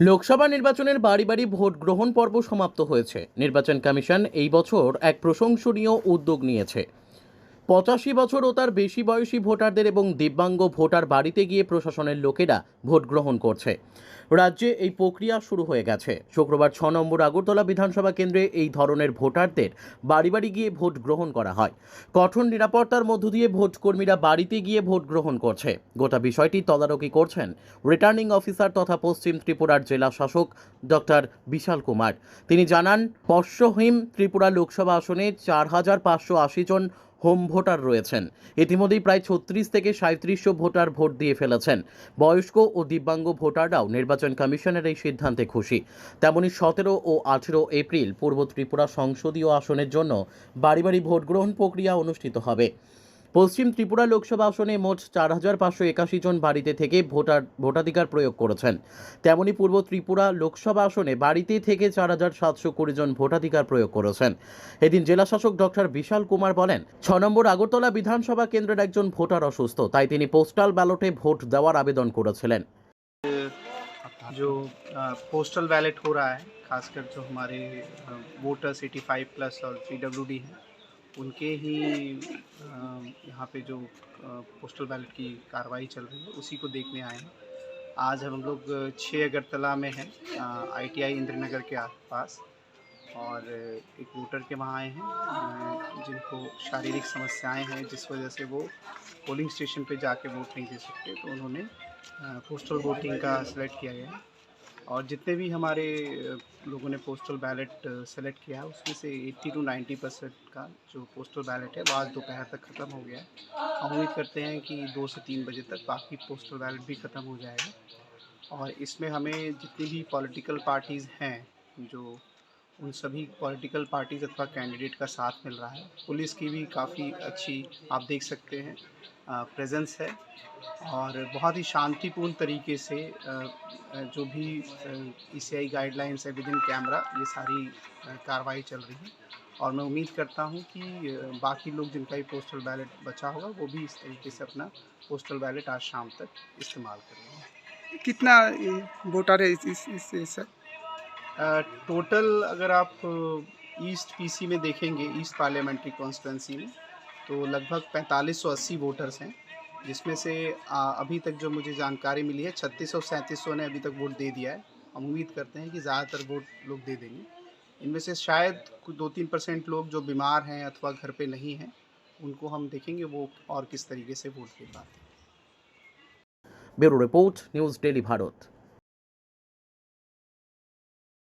লোকসভা নির্বাচনের বাড়ি বাড়ি ভোট গ্রহণ পর্ব সমাপ্ত হয়েছে। নির্বাচন কমিশন এই বছর এক প্রশংসনীয় উদ্যোগ নিয়েছে। পঁচাশি বছর ও তার বেশি বয়সী ভোটারদের এবং দিব্যাঙ্গ ভোটার বাড়িতে গিয়ে প্রশাসনের লোকেরা ভোট গ্রহণ করছে। রাজ্যে এই প্রক্রিয়া শুরু হয়ে গেছে। শুক্রবার ছ নম্বর আগরতলা বিধানসভা কেন্দ্রে এই ধরনের ভোটারদের বাড়ি বাড়ি গিয়ে ভোট গ্রহণ করা হয়। কঠোর নিরাপত্তার মধ্য দিয়ে ভোট কর্মীরা বাড়িতে গিয়ে ভোট গ্রহণ করছে। গোটা বিষয়টি তদারকি করছেন রিটার্নিং অফিসার তথা পশ্চিম ত্রিপুরার জেলা শাসক ডক্টর বিশাল কুমার। তিনি জানান, পশ্চিম ত্রিপুরা লোকসভা আসনে চার হাজার পাঁচশো আশি জন হোম ভোটার রয়েছেন। ইতিমধ্যেই প্রায় ছত্রিশ থেকে সাঁত্রিশশো ভোটার ভোট দিয়ে ফেলেছেন। বয়স্ক ও দিব্যাঙ্গ ভোটাররাও নির্বাচন কমিশনের এই সিদ্ধান্তে খুশি। তেমনি সতেরো ও আঠেরো এপ্রিল পূর্ব ত্রিপুরা সংসদীয় আসনের জন্য বাড়ি বাড়ি ভোট গ্রহণ প্রক্রিয়া অনুষ্ঠিত হবে। পশ্চিম ত্রিপুরা লোকসভা আসনে মোট চার হাজার পাঁচশো একাশি জন বাড়িতে থেকে ভোটার ভোটাধিকার প্রয়োগ করেছেন তেমনি পূর্ব ত্রিপুরা লোকসভা আসনে বাড়িতে থেকে চার হাজার সাতশো কুড়ি জন ভোটাধিকার প্রয়োগ করেছেন এদিন জেলাশাসক ডক্টর বিশাল কুমার বলেন ছ নম্বর আগরতলা বিধানসভা কেন্দ্রের একজন ভোটার অসুস্থ তাই তিনি পোস্টাল ব্যালটে ভোট দেওয়ার আবেদন করেছিলেন जो पोस्टल बैलेट हो रहा है खासकर जो हमारे वोटर्स 85 प्लस और पी हैं उनके ही यहाँ पे जो पोस्टल बैलेट की कार्रवाई चल रही है, उसी को देखने आए हैं। आज हम लोग छः अगरतला में हैं आईटीआई इंद्रनगर के आसपास, और एक वोटर के वहाँ आए हैं जिनको शारीरिक समस्याएँ हैं, जिस वजह से वो पोलिंग स्टेशन पे जाके वोट नहीं दे सकते तो उन्होंने पोस्टल वोटिंग का सेलेक्ट किया गया है। और जितने भी हमारे लोगों ने पोस्टल बैलेट सेलेक्ट किया है, उसमें से 80 टू 90 परसेंट का जो पोस्टल बैलेट है, वो आज दोपहर तक ख़त्म हो गया है। हम उम्मीद करते हैं कि दो से तीन बजे तक बाकी पोस्टल बैलेट भी ख़त्म हो जाएगा। और इसमें हमें जितनी भी पॉलिटिकल पार्टीज़ हैं, जो उन सभी पॉलिटिकल पार्टीज़ अथवा कैंडिडेट का साथ मिल रहा है। पुलिस की भी काफ़ी अच्छी आप देख सकते हैं प्रेजेंस है और बहुत ही शांतिपूर्ण तरीके से जो भी ई सी आई गाइडलाइंस है विद इन कैमरा ये सारी कार्रवाई चल रही है। और मैं उम्मीद करता हूँ कि बाकी लोग जिनका भी पोस्टल बैलेट बचा होगा वो भी इस तरीके से अपना पोस्टल बैलेट आज शाम तक इस्तेमाल करेंगे। कितना वोटर है इस इस इस, इस अ, टोटल अगर आप ईस्ट पीसी में देखेंगे ईस्ट पार्लियामेंट्री कॉन्स्टिटेंसी में तो लगभग 4580 वोटर्स हैं, जिसमें से अभी तक जो मुझे जानकारी मिली है, छत्तीस सौ सैंतीस ने अभी तक वोट दे दिया है। हम उम्मीद करते हैं कि ज़्यादातर वोट लोग दे देंगे। इनमें से शायद दो तीन परसेंट लोग जो बीमार हैं अथवा घर पे नहीं हैं, उनको हम देखेंगे वो और किस तरीके से वोट दे पाते हैं। Bureau report, news daily Bharat.